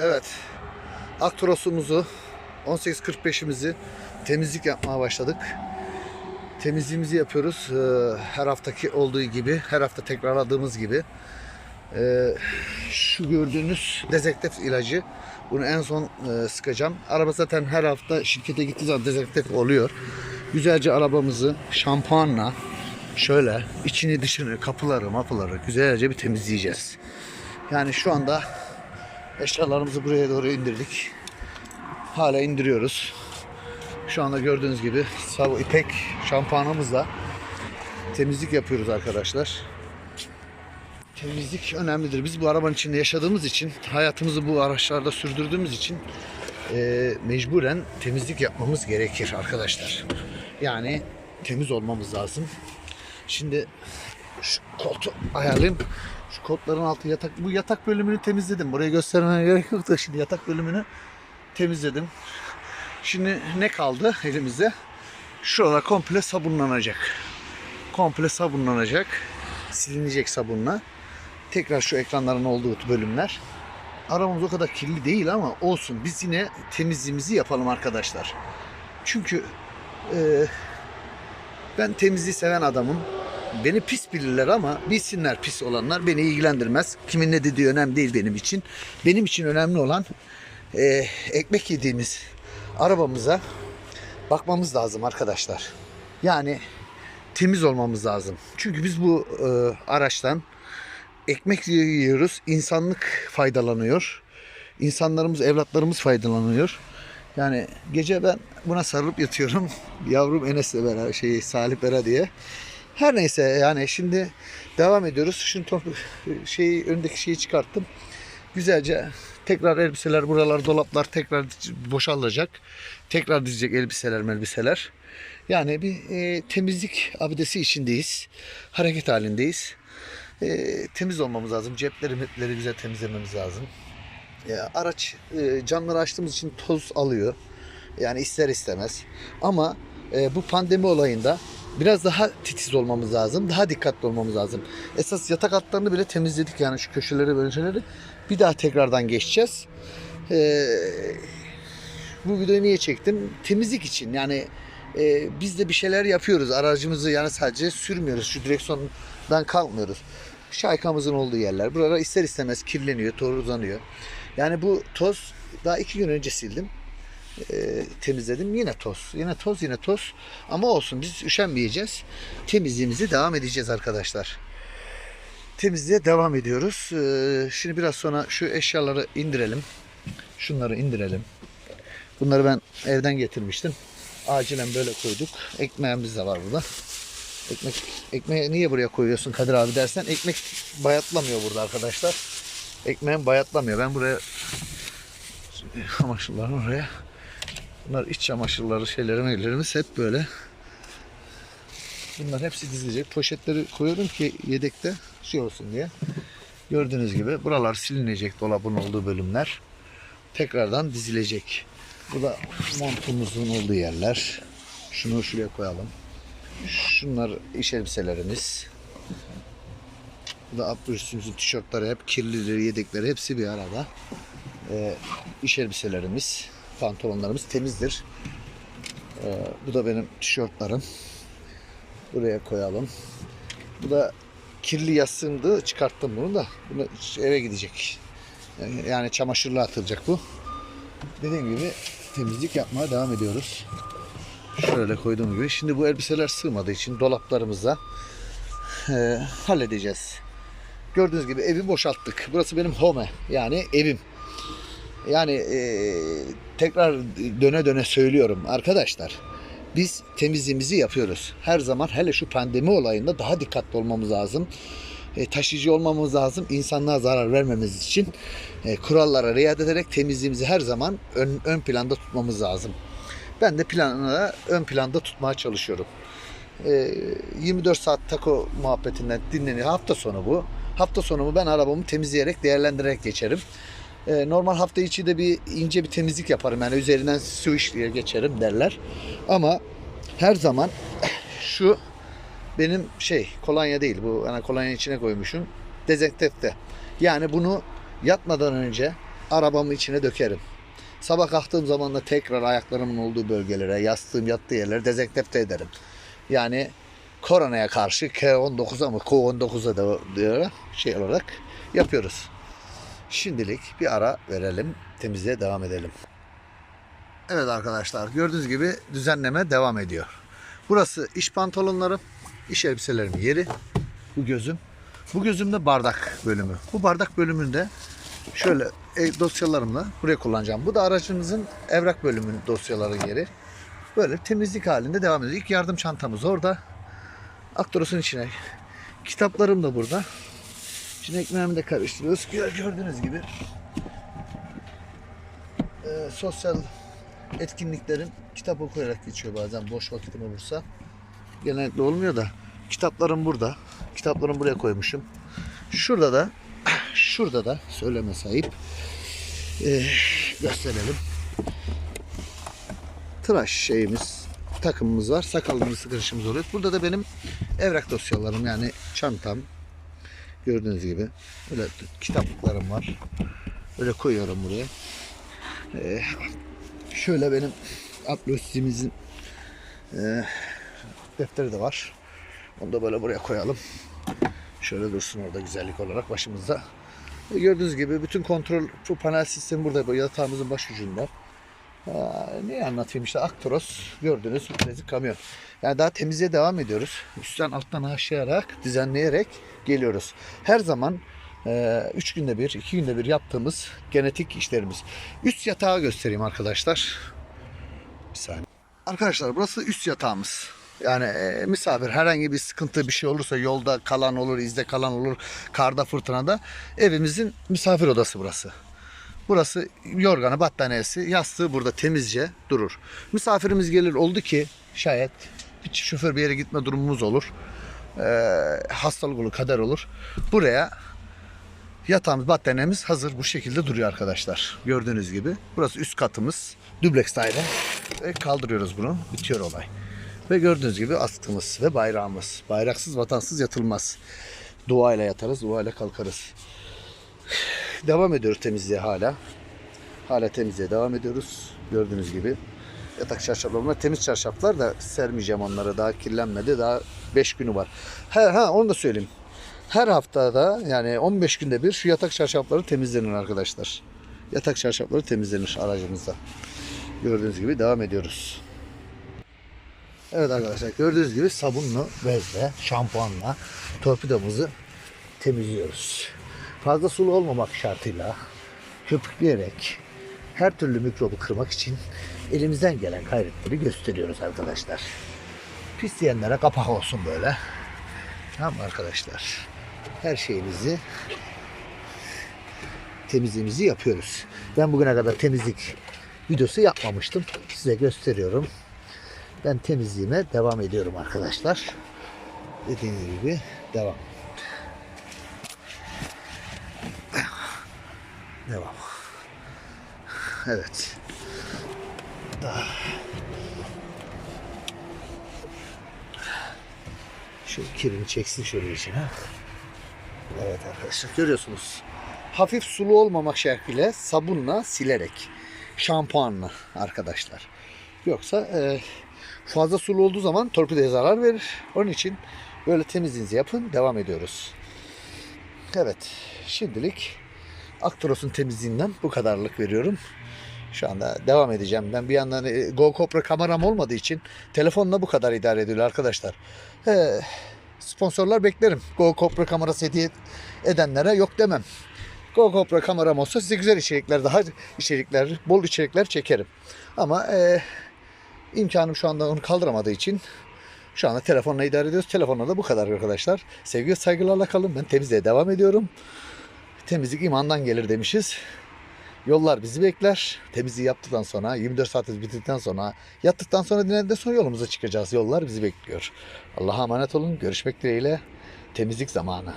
Evet. Aktrosumuzu 18.45'imizi temizlik yapmaya başladık. Temizliğimizi yapıyoruz. Ee, Her haftaki olduğu gibi, her hafta tekrarladığımız gibi. Ee, Şu gördüğünüz dezenfektif ilacı. Bunu en son e, sıkacağım. Araba zaten her hafta şirkete gittiği zaman dezenfektif oluyor. Güzelce arabamızı şampuanla şöyle içini dışını, kapıları, mapıları güzelce bir temizleyeceğiz. Yani şu anda Eşyalarımızı buraya doğru indirdik. Hala indiriyoruz. Şu anda gördüğünüz gibi Savo İpek şampuanımızla temizlik yapıyoruz arkadaşlar. Temizlik önemlidir. Biz bu arabanın içinde yaşadığımız için, hayatımızı bu araçlarda sürdürdüğümüz için e, mecburen temizlik yapmamız gerekir arkadaşlar. Yani temiz olmamız lazım. Şimdi şu koltuğu ayarlayayım. Şu koltukların altı yatak. Bu yatak bölümünü temizledim. Buraya göstermeye gerek yok da şimdi yatak bölümünü temizledim. Şimdi ne kaldı elimizde? Şuralar komple sabunlanacak. Komple sabunlanacak. Silinecek sabunla. Tekrar şu ekranların olduğu bölümler. Aramız o kadar kirli değil ama olsun. Biz yine temizliğimizi yapalım arkadaşlar. Çünkü e, ben temizliği seven adamım. Beni pis bilirler ama bilsinler pis olanlar beni ilgilendirmez. Kimin ne dediği önemli değil benim için. Benim için önemli olan e, ekmek yediğimiz arabamıza bakmamız lazım arkadaşlar. Yani temiz olmamız lazım. Çünkü biz bu e, araçtan ekmek yiyoruz. insanlık faydalanıyor. İnsanlarımız, evlatlarımız faydalanıyor. Yani gece ben buna sarılıp yatıyorum. Yavrum Enes'le beraber şey Salih Bera diye. Her neyse yani şimdi devam ediyoruz. Şimdi top, şeyi öndeki şeyi çıkarttım. Güzelce tekrar elbiseler buralar dolaplar tekrar boşalacak. Tekrar dizecek elbiseler elbiseler. Yani bir e, temizlik abidesi içindeyiz. Hareket halindeyiz. E, temiz olmamız lazım. Cepleri mepleri güzel temizlememiz lazım. Ya, araç e, camları açtığımız için toz alıyor. Yani ister istemez. Ama e, bu pandemi olayında biraz daha titiz olmamız lazım. Daha dikkatli olmamız lazım. Esas yatak altlarını bile temizledik yani şu köşeleri böyle. Bir daha tekrardan geçeceğiz. E, bu videoyu niye çektim? Temizlik için yani e, biz de bir şeyler yapıyoruz. Aracımızı yani sadece sürmüyoruz. Şu direksiyondan kalkmıyoruz. Şaykamızın olduğu yerler. Buralar ister istemez kirleniyor, tozlanıyor. Yani bu toz daha iki gün önce sildim. E, temizledim. Yine toz. Yine toz, yine toz. Ama olsun biz üşenmeyeceğiz. Temizliğimizi devam edeceğiz arkadaşlar. Temizliğe devam ediyoruz. E, şimdi biraz sonra şu eşyaları indirelim. Şunları indirelim. Bunları ben evden getirmiştim. Acilen böyle koyduk. Ekmeğimiz de var burada. Ekmek ekmeği niye buraya koyuyorsun Kadir abi dersen ekmek bayatlamıyor burada arkadaşlar. Ekmeğim bayatlamıyor. Ben buraya çamaşırları oraya. Bunlar iç çamaşırları şeyleri meylerimiz hep böyle. Bunlar hepsi dizilecek. Poşetleri koyuyorum ki yedekte şey olsun diye. Gördüğünüz gibi buralar silinecek dolabın olduğu bölümler. Tekrardan dizilecek. Bu da montumuzun olduğu yerler. Şunu şuraya koyalım. Şunlar iş elbiselerimiz. Bu da alt tişörtleri hep kirlileri, yedekleri hepsi bir arada. Ee, iş elbiselerimiz, pantolonlarımız temizdir. Ee, bu da benim tişörtlerim. Buraya koyalım. Bu da kirli yasındı. Çıkarttım bunu da. Bunu eve gidecek. Yani, çamaşırlığa atılacak bu. Dediğim gibi temizlik yapmaya devam ediyoruz. Şöyle koyduğum gibi. Şimdi bu elbiseler sığmadığı için dolaplarımıza e, halledeceğiz. Gördüğünüz gibi evi boşalttık. Burası benim home yani evim. Yani e, tekrar döne döne söylüyorum arkadaşlar. Biz temizliğimizi yapıyoruz. Her zaman hele şu pandemi olayında daha dikkatli olmamız lazım. E, taşıyıcı olmamız lazım. İnsanlığa zarar vermemiz için e, kurallara riayet ederek temizliğimizi her zaman ön, ön planda tutmamız lazım. Ben de planı ön planda tutmaya çalışıyorum. E, 24 saat tako muhabbetinden dinleniyor. Hafta sonu bu. Hafta sonumu ben arabamı temizleyerek, değerlendirerek geçerim. E, normal hafta içi de bir ince bir temizlik yaparım. Yani üzerinden su işliye geçerim derler. Ama her zaman şu benim şey kolonya değil bu hani kolonya içine koymuşum dezenfekte. Yani bunu yatmadan önce arabamın içine dökerim. Sabah kalktığım zaman da tekrar ayaklarımın olduğu bölgelere, yastığım yattığı yerlere dezenfekte ederim. Yani koronaya karşı K19'a mı K19'a da şey olarak yapıyoruz. Şimdilik bir ara verelim. Temizliğe devam edelim. Evet arkadaşlar gördüğünüz gibi düzenleme devam ediyor. Burası iş pantolonlarım, iş elbiselerimin yeri. Bu gözüm. Bu gözümde bardak bölümü. Bu bardak bölümünde şöyle e, dosyalarımla buraya kullanacağım. Bu da aracımızın evrak bölümünün dosyaları yeri. Böyle temizlik halinde devam ediyor. İlk yardım çantamız orada. Aktoros'un içine. Kitaplarım da burada. Şimdi ekmeğimi de karıştırıyoruz. Gör- Gördüğünüz gibi e, sosyal etkinliklerin kitap okuyarak geçiyor bazen boş vakitim olursa. Genellikle olmuyor da kitaplarım burada. Kitaplarımı buraya koymuşum. Şurada da şurada da söyleme sahip e, gösterelim. Tıraş şeyimiz takımımız var. Sakalımız sıkışımız oluyor. Burada da benim evrak dosyalarım yani çantam gördüğünüz gibi böyle kitaplıklarım var. Böyle koyuyorum buraya. Ee, şöyle benim atlosimizin e, defteri de var. Onu da böyle buraya koyalım. Şöyle dursun orada güzellik olarak başımızda. E, gördüğünüz gibi bütün kontrol bu panel sistemi burada. Bu yatağımızın baş ucunda. Aa, ne anlatayım işte Aktoros gördüğünüz bilezik kamyon. Yani daha temizliğe devam ediyoruz. Üstten alttan aşayarak düzenleyerek geliyoruz. Her zaman 3 günde bir, 2 günde bir yaptığımız genetik işlerimiz. Üst yatağı göstereyim arkadaşlar. Bir saniye. Arkadaşlar burası üst yatağımız. Yani e, misafir herhangi bir sıkıntı bir şey olursa yolda kalan olur, izde kalan olur, karda fırtınada evimizin misafir odası burası. Burası yorganı, battaniyesi, yastığı burada temizce durur. Misafirimiz gelir oldu ki şayet bir şoför bir yere gitme durumumuz olur. Ee, hastalık olur, kader olur. Buraya yatağımız, battaniyemiz hazır bu şekilde duruyor arkadaşlar. Gördüğünüz gibi. Burası üst katımız. Dubleks daire. Ve kaldırıyoruz bunu. Bitiyor olay. Ve gördüğünüz gibi askımız ve bayrağımız. Bayraksız vatansız yatılmaz. Duayla yatarız, duayla kalkarız. Devam ediyoruz temizliğe hala. Hala temizliğe devam ediyoruz. Gördüğünüz gibi. Yatak çarşaflar. Bunlar temiz çarşaflar da sermeyeceğim onları. Daha kirlenmedi. Daha 5 günü var. Ha, ha onu da söyleyeyim. Her haftada yani 15 günde bir şu yatak çarşafları temizlenir arkadaşlar. Yatak çarşafları temizlenir aracımızda. Gördüğünüz gibi devam ediyoruz. Evet arkadaşlar gördüğünüz gibi sabunlu bezle, şampuanla torpidomuzu temizliyoruz. Fazla sulu olmamak şartıyla köpükleyerek her türlü mikrobu kırmak için elimizden gelen gayretleri gösteriyoruz arkadaşlar. Pisleyenlere kapak olsun böyle. Tamam arkadaşlar? Her şeyimizi temizliğimizi yapıyoruz. Ben bugüne kadar temizlik videosu yapmamıştım. Size gösteriyorum. Ben temizliğime devam ediyorum arkadaşlar. Dediğiniz gibi devam. Devam. Evet. Şu kirini çeksin şöyle içine. Evet arkadaşlar görüyorsunuz. Hafif sulu olmamak şartıyla sabunla silerek. Şampuanla arkadaşlar. Yoksa e, fazla sulu olduğu zaman torpidoya zarar verir. Onun için böyle temizliğinizi yapın. Devam ediyoruz. Evet. Şimdilik Aktoros'un temizliğinden bu kadarlık veriyorum. Şu anda devam edeceğim. Ben bir yandan e, GoPro kameram olmadığı için telefonla bu kadar idare ediyor arkadaşlar. Ee, sponsorlar beklerim. GoPro kamerası hediye edenlere yok demem. GoPro kameram olsa size güzel içerikler, daha içerikler, bol içerikler çekerim. Ama e, imkanım şu anda onu kaldıramadığı için şu anda telefonla idare ediyoruz. Telefonla da bu kadar arkadaşlar. Sevgi saygılarla kalın. Ben temizliğe devam ediyorum. Temizlik imandan gelir demişiz. Yollar bizi bekler. Temizliği yaptıktan sonra, 24 saatimiz bittikten sonra, yattıktan sonra dinlendikten sonra yolumuza çıkacağız. Yollar bizi bekliyor. Allah'a emanet olun. Görüşmek dileğiyle. Temizlik zamanı.